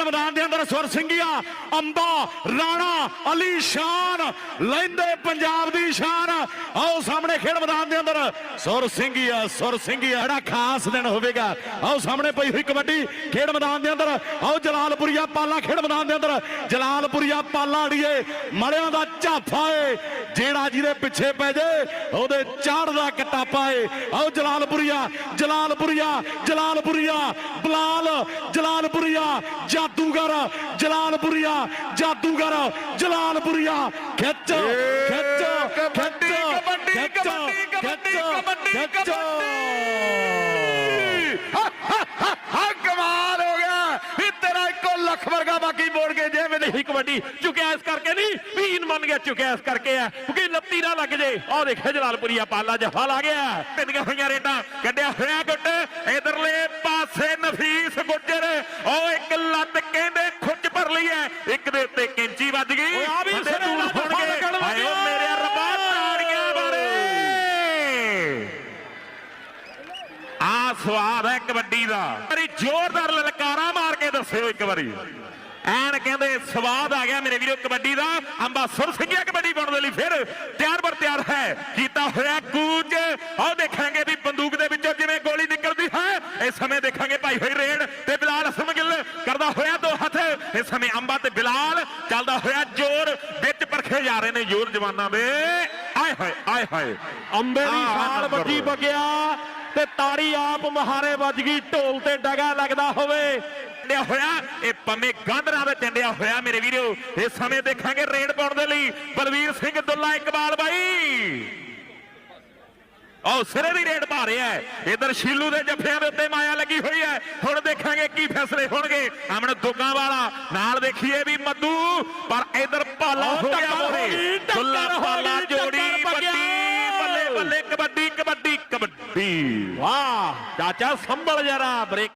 ਮੈਦਾਨ ਦੇ ਅੰਦਰ ਸੁਰ ਸਿੰਘੀਆ, ਅੰਬਾ, ਰਾਣਾ, ਅਲੀ ਸ਼ਾਨ ਲੈਂਦੇ ਪੰਜਾਬ ਦੀ ਸ਼ਾਨ। ਆਓ ਸਾਹਮਣੇ ਖੇਡ ਮੈਦਾਨ ਦੇ ਅੰਦਰ, ਸੁਰ ਸਿੰਘੀਆ ਸੁਰ ਸਿੰਘੀਆ। ਜਿਹੜਾ ਖਾਸ ਦਿਨ ਹੋਵੇਗਾ, ਆਓ ਸਾਹਮਣੇ ਪਈ ਹੋਈ ਕਬੱਡੀ ਖੇਡ ਮੈਦਾਨ ਦੇ ਅੰਦਰ। ਆਓ ਜਲਾਲਪੁਰੀਆ ਪਾਲਾ ਖੇਡ ਮੈਦਾਨ ਦੇ ਅੰਦਰ। ਜਲਾਲਪੁਰੀਆ ਪਾਲਾ ਅੜੀਏ, ਮੜਿਆਂ ਦਾ ਝਾਫਾ ਏ ਜਿਹੜਾ ਜਿਹਦੇ ਪਿੱਛੇ ਪੈ ਜੇ ਉਹਦੇ ਚਾੜ ਦਾ ਕਟਾਪਾ ਏ ਆਓ ਜਲਾਲਪੁਰੀਆ ਜਲਾਲਪੁਰੀਆ ਜਲਾਲਪੁਰੀਆ ਬਲਾਲ ਜਲਾਲਪੁਰੀਆ ਜਾਦੂਗਰ ਜਲਾਲਪੁਰੀਆ ਜਾਦੂਗਰ ਜਲਾਲਪੁਰੀਆ। ਖਿੱਚ ਖਿੱਚ ਕਬੱਡੀ, ਕਬੱਡੀ, ਖਿੱਚ, ਕਬੱਡੀ, ਕਬੱਡੀ, ਕਬੱਡੀ, ਖਿੱਚ। ਹਾਂ ਕਮਾਲ ਹੋ ਗਿਆ ਵੀ ਤੇਰਾ ਇੱਕੋ ਲੱਖ ਵਰਗਾ ਬਾਕੀ ਮੋੜ ਕੇ ਜੇ ਨਹੀਂ ਕਬੱਡੀ। ਚੁੱਕਿਆ ਇਸ ਕਰਕੇ ਨਹੀਂ ਵੀਨ ਮੰਨ ਗਿਆ ਚੁੱਕਿਆ ਇਸ ਕਰਕੇ ਆ ਕਿਉਂਕਿ ਲੱਤੀ ਨਾ ਲੱਗ ਜੇ। ਆਹ ਦੇਖੇ ਜਲਾਲਪੁਰੀਆ ਪਾਲਾ ਜਫਾ ਲਾ ਗਿਆ। ਪਿੰਡੀਆਂ ਹੋਈਆਂ ਰੇਡਾਂ ਕੱਢਿਆ ਹੋਇਆ ਗੁੱਟ। ਇਧਰਲੇ ਪਾਸੇ ਨਫੀਸ ਗੁੱਜਰ। ਉਹ ਇੱਕ ਲੱਤ ਕਹਿੰਦੇ ਖੁੱਚ ਭਰ ਲਈ ਐ ਇੱਕ ਦੇ ਉੱਤੇ ਕੈਂਚੀ ਵੱਜ ਗਈ। ਆ ਵੀ ਬੰਦੇ ਸਿਰੇ ਦੂਰ ਨਾਲ ਜਫਾ ਹੋਣਗੇ। ਲੱਗਣ ਲੱਗਿਆ। ਹਾਏ ਓ ਮੇਰੇ ਰੱਬਾ ਤਾੜੀਆਂ ਬਾਰੇ। ਆ ਸਵਾਦ ਹੈ ਕਬੱਡੀ ਦਾ। ਜ਼ੋਰਦਾਰ ਲਲਕਾਰਾ ਮਾਰ ਕੇ ਦੱਸਿਓ ਇੱਕ ਵਾਰੀ। ਐਨ ਕਹਿੰਦੇ ਸਵਾਦ ਆ ਗਿਆ ਮੇਰੇ ਵੀਰੋ ਕਬੱਡੀ ਦਾ। ਅੰਬਾ ਸੁਰ ਸਿੰਘਿਆ ਕਬੱਡੀ ਪਾਉਣ ਦੇ ਲਈ ਫਿਰ ਤਿਆਰ ਬਰ ਤਿਆਰ ਹੈ। ਕੀਤਾ ਹੋਇਆ ਕੂਚ। ਆਹ ਦੇਖਾਂਗੇ ਵੀ ਬੰਦੂਕ ਦੇ ਵਿੱਚੋਂ ਜਿਵੇਂ ਗੋਲੀ ਨਿਕਲਦੀ ਹੈ। ਇਸ ਸਮੇਂ ਦੇਖਾਂਗੇ ਭਾਈ ਹੋਈ ਰੇਡ ਤੇ ਬਿਲਾਲ ਅਸਮ ਗਿੱਲ ਕਰਦਾ ਹੋਇਆ ਦੋ ਹੱਥ। ਇਸ ਸਮੇਂ ਅੰਬਾ ਤੇ ਬਿਲਾਲ ਚੱਲਦਾ ਹੋਇਆ ਜ਼ੋਰ। ਵਿੱਚ ਪਰਖੇ ਜਾ ਰਹੇ ਨੇ ਜ਼ੋਰ ਜਵਾਨਾਂ ਦੇ। ਆਏ ਹਾਏ ਆਏ ਹਾਏ। ਅੰਬੇ ਦੀ ਛਾਲ ਦੋ। ਬਗਿਆ। ਤੇ ਤਾੜੀ ਆਪ ਮਹਾਰੇ ਵੱਜ ਗਈ ਢੋਲ ਤੇ ਡਗਾ ਲੱਗਦਾ ਹੋਵੇ। ਟੰਡਿਆ ਹੋਇਆ ਇਹ ਪੰਮੇ ਗਾਂਧਰਾ ਦੇ ਟੰਡਿਆ ਹੋਇਆ ਮੇਰੇ ਵੀਰੋ ਇਸ ਸਮੇਂ ਦੇਖਾਂਗੇ ਰੇਡ ਪਾਉਣ ਦੇ ਲਈ। ਬਲਵੀਰ ਸਿੰਘ ਦੁੱਲਾ ਇਕਬਾਲ ਬਾਈ। ਆਹ ਸਿਰੇ ਦੀ ਰੇਡ ਪਾ ਰਿਹਾ ਹੈ। ਇਧਰ ਸ਼ੀਲੂ ਦੇ ਜੱਫਿਆਂ ਦੇ ਉੱਤੇ ਮਾਇਆ ਲੱਗੀ ਹੋਈ ਹੈ। ਹੁਣ ਦੇਖਾਂਗੇ ਕੀ ਫੈਸਲੇ ਹੋਣਗੇ। ਅਮਨ ਦੁੱਗਾ ਵਾਲਾ ਨਾਲ ਦੇਖੀਏ ਵੀ ਮੱਦੂ ਪਰ ਇਧਰ ਭਾਲਾ ਹੋ ਗਿਆ ਮੋਰੇ ਦੁੱਲਾ ਭਾਲਾ ਬੱਲੇ ਬੱਲੇ ਕਬੱਡੀ ਕਬੱਡੀ ਕਬੱਡੀ ਵਾਹ